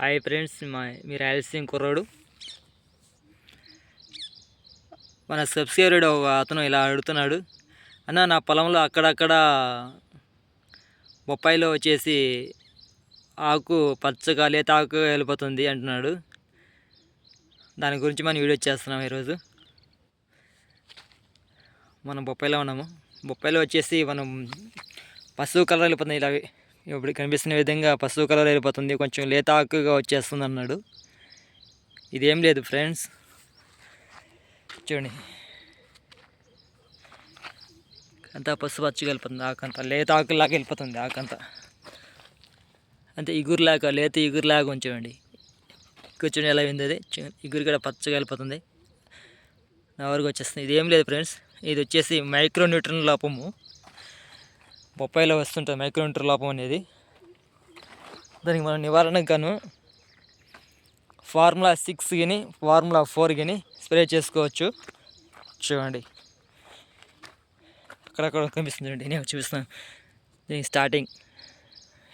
Hi friends మా మీ రాయలసీమ కుర్రాడు. మన సబ్స్క్రైబర్ ఒక అతను ఇలా అడుగుతున్నాడు. అన్న నా పొలంలో అక్కడక్కడ బొప్పాయిలో వచ్చేసి ఆకు పచ్చగా లేత ఆకు వెళ్ళిపోతుంది అంటున్నాడు. దాని గురించి మనం వీడియో చేస్తున్నాం ఈరోజు. మనం బొప్పాయిలో ఉన్నాము. బొప్పాయిలో వచ్చేసి మనం పసుపు కలర్ వెళ్ళిపోతుంది ఇలా ఇప్పుడు కనిపిస్తున్న విధంగా పసుపు కలర్ వెళ్ళిపోతుంది. కొంచెం లేత ఆకుగా వచ్చేస్తుంది అన్నాడు ఇదేం లేదు ఫ్రెండ్స్. చూడండి. అంతా పసుపు పచ్చిగా వెళ్ళిపోతుంది. ఆకంతా లేత ఆకులాగా వెళ్ళిపోతుంది ఆకంతా. అంతే ఇగురులాగా లేత ఇగురులాగా ఉంచండి. కూర్చొని ఎలా ఉంది అది? ఇగురు కూడా పచ్చగా వెళ్ళిపోతుంది. నా వరకు వచ్చేస్తుంది. ఇదేం లేదు ఫ్రెండ్స్. ఇది వచ్చేసి మైక్రో న్యూట్రన్ లోపము. బొప్పాయిలో వస్తుంటుంది మైక్రో లోపం అనేది. దానికి మనం నివారణకు గాను ఫార్ములా సిక్స్ కానీ ఫార్ములా ఫోర్ కానీ స్ప్రే చేసుకోవచ్చు. చూడండి. అక్కడక్కడ కనిపిస్తుంది నేను చూపిస్తాను దీనికి స్టార్టింగ్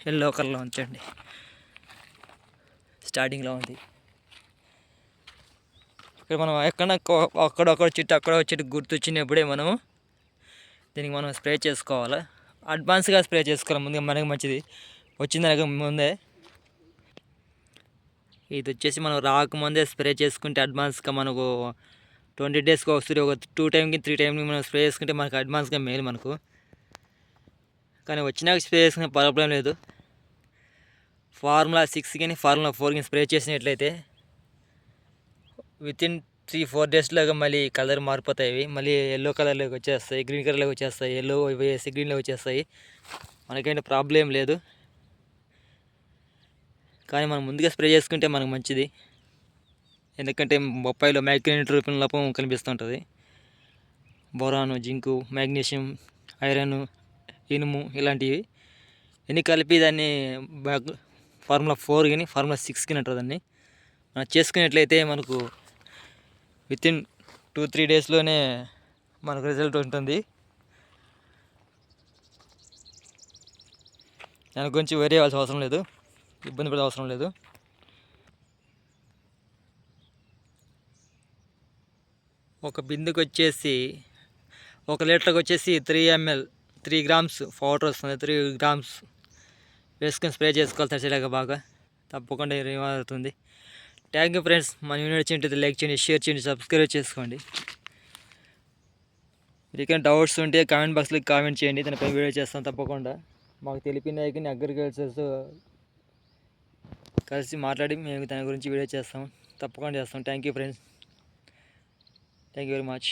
ఎల్లో కలర్లో ఉంచండి స్టార్టింగ్లో ఉంది. ఇక్కడ మనం ఎక్కడ అక్కడొక్కడ చెట్టు అక్కడ చెట్టు గుర్తొచ్చినప్పుడే మనము దీనికి మనం స్ప్రే చేసుకోవాలి. అడ్వాన్స్గా స్ప్రే చేసుకోవాలి ముందుగా మనకి మంచిది. వచ్చిందనక ముందే. ఇది వచ్చేసి మనం రాకముందే స్ప్రే చేసుకుంటే అడ్వాన్స్గా మనకు ట్వంటీ డేస్కి వస్తుంది. ఒక టూ టైంకి త్రీ టైంకి మనం స్ప్రే చేసుకుంటే మనకు అడ్వాన్స్గా మేలు మనకు. కానీ వచ్చినాక స్ప్రే చేసుకునే ప్రాబ్లం లేదు. ఫార్ములా సిక్స్ కానీ ఫార్ములా ఫోర్ కానీ స్ప్రే చేసినట్లయితే విత్ ఇన్ త్రీ ఫోర్ డేస్లోగా మళ్ళీ కలర్ మారిపోతాయి. ఇవి మళ్ళీ ఎల్లో కలర్లోకి వచ్చేస్తాయి గ్రీన్ కలర్లోకి వచ్చేస్తాయి ఎల్లో వేసి గ్రీన్లోకి వచ్చేస్తాయి. మనకేంటి ప్రాబ్లం లేదు. కానీ మనం ముందుగా స్ప్రే చేసుకుంటే మనకు మంచిది. ఎందుకంటే బొప్పాయిలో మ్యాగ్నెట్ రూపం లోపం కనిపిస్తుంటుంది. బొరాను జింకు మ్యాగ్నీషియం ఐరన్ ఇనుము ఇలాంటివి. ఇన్ని కలిపి దాన్ని బ్యాక్ ఫార్ములా ఫోర్ కానీ ఫార్ములా సిక్స్ కానీ అంటారు దాన్ని. మనం చేసుకున్నట్లయితే మనకు విత్ ఇన్ టూ త్రీ డేస్లోనే మనకు రిజల్ట్ ఉంటుంది. దాని గురించి వేరే అవ్వాల్సిన అవసరం లేదు. ఇబ్బంది పడే అవసరం లేదు. ఒక బిందుకు వచ్చేసి ఒక లీటర్కి వచ్చేసి three ML three grams powder వస్తుంది. త్రీ గ్రామ్స్ వేసుకొని స్ప్రే చేసుకోవాలి తడిచేలాగా బాగా తప్పకుండా రిమూవ్ అవుతుంది. థ్యాంక్ యూ ఫ్రెండ్స్ మన యూనిట్ నచ్చింటే లైక్ చేయండి షేర్ చేయండి సబ్స్క్రైబ్ చేసుకోండి. మీకేం డౌట్స్ ఉంటే కామెంట్ బాక్స్లో కామెంట్ చేయండి. దానిపై వీడియో చేస్తాం తప్పకుండా. మాకు తెలిపిన కానీ అగ్రికల్చర్స్ కలిసి మాట్లాడి మేము దాని గురించి వీడియో చేస్తాం తప్పకుండా చేస్తాం thank you friends thank you very much